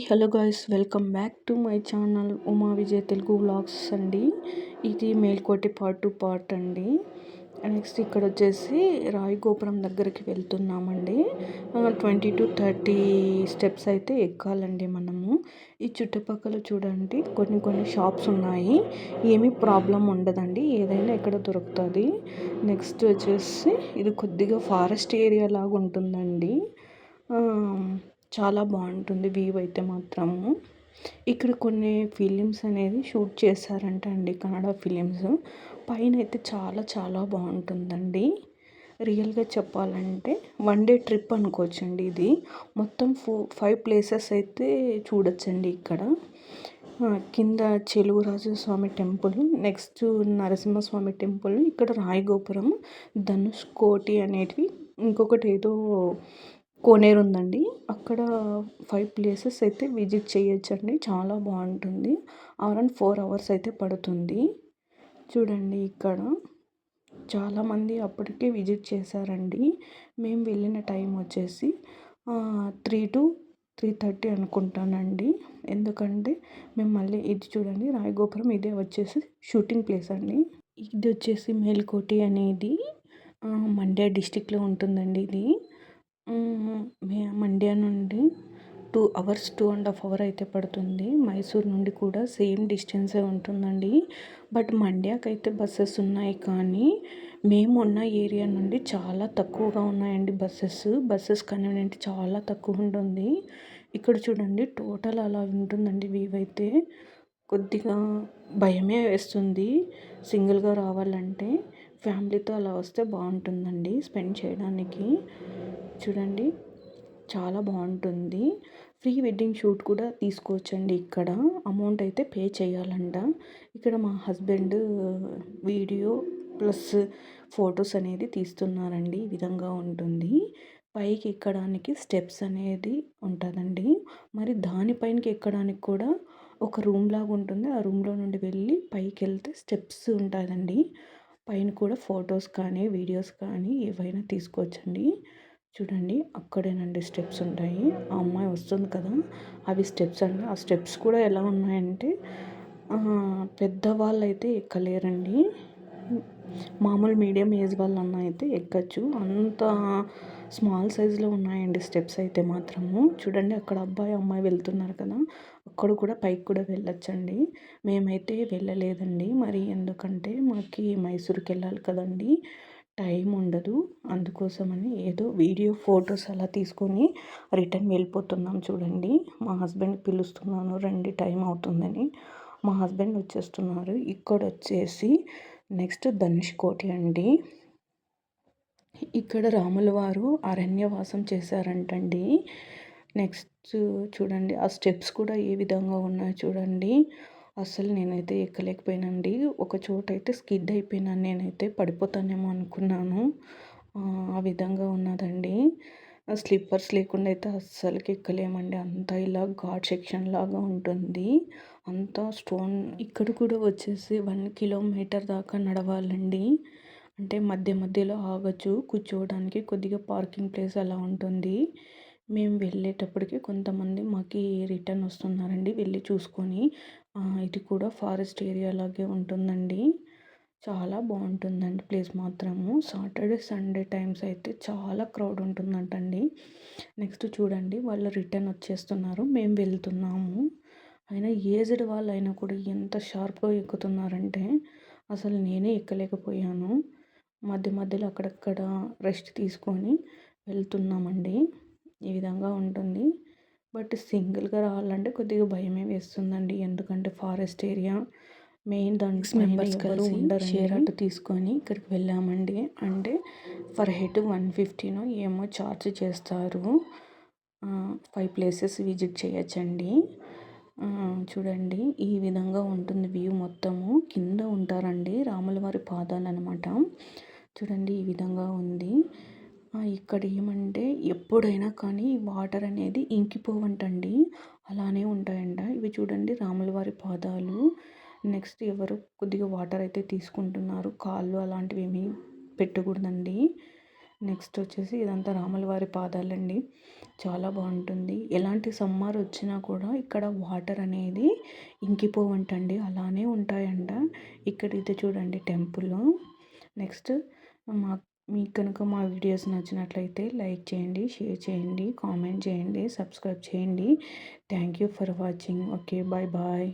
Hello guys welcome back to my channel Uma Vijay Telugu vlogs అండి. ఇది Melkote part two part అండి. Next ఇక్కడ వచ్చేసి రాయి గోపురం దగ్గరికి వెళ్తున్నామండి. ట్వంటీ టు థర్టీ స్టెప్స్ అయితే ఎక్కాలండి మనము. ఈ చుట్టుపక్కల చూడండి కొన్ని కొన్ని షాప్స్ ఉన్నాయి. ఏమీ ప్రాబ్లం ఉండదండి ఏదైనా ఇక్కడ దొరుకుతుంది. నెక్స్ట్ వచ్చేసి ఇది కొద్దిగా ఫారెస్ట్ ఏరియా లాగా ఉంటుందండి. చాలా బాగుంటుంది వ్యూ అయితే మాత్రము. ఇక్కడ కొన్ని ఫిలిమ్స్ అనేది షూట్ చేశారంట అండి కన్నడ ఫిలిమ్స్. పైన అయితే చాలా చాలా బాగుంటుందండి. రియల్గా చెప్పాలంటే వన్ డే ట్రిప్ అనుకోవచ్చండి ఇది. మొత్తం ఫో ఫైవ్ ప్లేసెస్ అయితే చూడొచ్చండి ఇక్కడ. కింద Cheluvarajaswamy temple next Narasimhaswamy temple ఇక్కడ రాయగోపురం ధనుష్ కోటి అనేటివి ఇంకొకటి ఏదో కోనేరు ఉందండి. అక్కడ ఫైవ్ ప్లేసెస్ అయితే విజిట్ చేయొచ్చండి. చాలా బాగుంటుంది. అరౌండ్ ఫోర్ అవర్స్ అయితే పడుతుంది. చూడండి ఇక్కడ. చాలామంది అప్పటికే విజిట్ చేశారండి. మేము వెళ్ళిన టైం వచ్చేసి త్రీ టు త్రీ థర్టీ అనుకుంటానండి. ఎందుకంటే మేము మళ్ళీ ఇది చూడండి రాయగోపురం ఇదే వచ్చేసి షూటింగ్ ప్లేస్ అండి. ఇది వచ్చేసి మేల్కోటి అనేది మండ్యా డిస్టిక్లో ఉంటుందండి ఇది. మండ్య నుండి two hours two and half hour అయితే పడుతుంది. మైసూర్ నుండి కూడా సేమ్ డిస్టెన్సే ఉంటుందండి. బట్ మండ్యాకైతే బస్సెస్ ఉన్నాయి కానీ మేము ఉన్న ఏరియా నుండి చాలా తక్కువగా ఉన్నాయండి బస్సెస్. బస్సెస్ కన్వీనియంట్ చాలా తక్కువ ఉంటుంది. ఇక్కడ చూడండి టోటల్ అలా ఉంటుందండి వ్యూ అయితే. కొద్దిగా భయమే వేస్తుంది సింగిల్గా రావాలంటే. ఫ్యామిలీతో అలా వస్తే బాగుంటుందండి స్పెండ్ చేయడానికి. చూడండి చాలా బాగుంటుంది. ప్రీ వెడ్డింగ్ షూట్ కూడా తీసుకోవచ్చండి ఇక్కడ. అమౌంట్ అయితే పే చేయాలంట. ఇక్కడ మా హస్బెండ్ వీడియో ప్లస్ ఫొటోస్ అనేది తీస్తున్నారండి. ఈ విధంగా ఉంటుంది. పైకి ఎక్కడానికి స్టెప్స్ అనేది ఉంటుందండి. మరి దానిపైనకి ఎక్కడానికి కూడా ఒక రూమ్ లాగా ఉంటుంది. ఆ రూమ్లో నుండి వెళ్ళి పైకి వెళ్తే స్టెప్స్ ఉంటుందండి. పైన కూడా ఫొటోస్ కానీ వీడియోస్ కానీ ఏవైనా తీసుకోవచ్చండి. చూడండి అక్కడేనండి స్టెప్స్ ఉంటాయి. ఆ అమ్మాయి వస్తుంది కదా అవి స్టెప్స్ అండి. ఆ స్టెప్స్ కూడా ఎలా ఉన్నాయంటే పెద్దవాళ్ళు అయితే ఎక్కలేరండి. మామూలు మీడియం ఏజ్ వాళ్ళన్న అయితే ఎక్కచ్చు. అంత స్మాల్ సైజులో ఉన్నాయండి స్టెప్స్ అయితే మాత్రము. చూడండి అక్కడ అబ్బాయి అమ్మాయి వెళ్తున్నారు కదా. అక్కడ కూడా పైకి కూడా వెళ్ళొచ్చండి. మేమైతే వెళ్ళలేదండి. మరి ఎందుకంటే మాకు మైసూర్కి వెళ్ళాలి కదండి. టైం ఉండదు. అందుకోసమని ఏదో వీడియో ఫొటోస్ అలా తీసుకొని రిటర్న్ వెళ్ళిపోతున్నాం చూడండి. మా హస్బెండ్ పిలుస్తున్నాను రండి టైం అవుతుందని. మా హస్బెండ్ వచ్చేస్తున్నారు. ఇక్కడ వచ్చేసి నెక్స్ట్ ధనుష్ కోటి అండి. ఇక్కడ రాముల వారు అరణ్యవాసం చేశారంటండి. నెక్స్ట్ చూడండి ఆ స్టెప్స్ కూడా ఏ విధంగా ఉన్నాయో చూడండి. అసలు నేనైతే ఎక్కలేకపోయానండి. ఒక చోట అయితే స్కిడ్ అయిపోయినాను నేనైతే పడిపోతానేమో అనుకున్నాను. ఆ విధంగా ఉన్నదండి. స్లిప్పర్స్ లేకుండా అయితే అస్సలకి ఎక్కలేమండి. అంతా ఇలా ఘాట్ సెక్షన్ లాగా ఉంటుంది. అంతా స్టోన్ ఇక్కడ కూడా వచ్చేసి వన్ కిలోమీటర్ దాకా నడవాలండి. అంటే మధ్య మధ్యలో ఆగచ్చు. కూర్చోవడానికి కొద్దిగా పార్కింగ్ ప్లేస్ అలా ఉంటుంది. మేము వెళ్ళేటప్పటికి కొంతమంది మాకు రిటర్న్ వస్తున్నారండి. వెళ్ళి చూసుకొని ఇది కూడా ఫారెస్ట్ ఏరియా లాగే ఉంటుందండి. చాలా బాగుంటుందండి ప్లేస్ మాత్రము. సాటర్డే సండే టైమ్స్ అయితే చాలా క్రౌడ్ ఉంటుందంటండి. నెక్స్ట్ చూడండి వాళ్ళు రిటర్న్ వచ్చేస్తున్నారు. మేము వెళ్తున్నాము. అయినా ఏజ్డ్ వాళ్ళు అయినా కూడా ఎంత షార్ప్గా ఎక్కుతున్నారంటే అసలు నేనే ఎక్కలేకపోయాను. మధ్య మధ్యలో అక్కడక్కడ రెస్ట్ తీసుకొని వెళ్తున్నామండి. ఈ విధంగా ఉంటుంది. బట్ సింగిల్గా రావాలంటే కొద్దిగా భయమే వేస్తుందండి. ఎందుకంటే ఫారెస్ట్ ఏరియా. మెయిన్ దానికి మెంబర్స్ కలిసి ఉండరు షేర్ ఆటో తీసుకొని ఇక్కడికి వెళ్ళామండి. అంటే ఫర్ హెడ్ వన్ ఫిఫ్టీనో ఏమో ఛార్జ్ చేస్తారు. ఫైవ్ ప్లేసెస్ విజిట్ చేయొచ్చండి. చూడండి. ఈ విధంగా ఉంటుంది వ్యూ మొత్తము. కింద ఉంటారండి రాములవారి పాదాలు అనమాట చూడండి ఈ విధంగా ఉంది. ఇక్కడ ఏమంటే ఎప్పుడైనా కానీ వాటర్ అనేది ఇంకిపోవంటండి. అలానే ఉంటాయంట. ఇవి చూడండి రాముల వారి పాదాలు. నెక్స్ట్ ఎవరు కొద్దిగా వాటర్ అయితే తీసుకుంటున్నారు. కాళ్ళు అలాంటివి ఏమీ పెట్టకూడదండి. నెక్స్ట్ వచ్చేసి ఇదంతా రాములవారి పాదాలండి. చాలా బాగుంటుంది. ఎలాంటి సమ్మర్ వచ్చినా కూడా ఇక్కడ వాటర్ అనేది ఇంకిపోవంటండి. అలానే ఉంటాయంట. ఇక్కడ ఇది చూడండి టెంపుల్. నెక్స్ట్ మా మీకు కనుక మా వీడియోస్ నచ్చినట్లయితే లైక్ చేయండి షేర్ చేయండి కామెంట్ చేయండి సబ్స్క్రైబ్ చేయండి. Thank you for watching. Okay bye bye.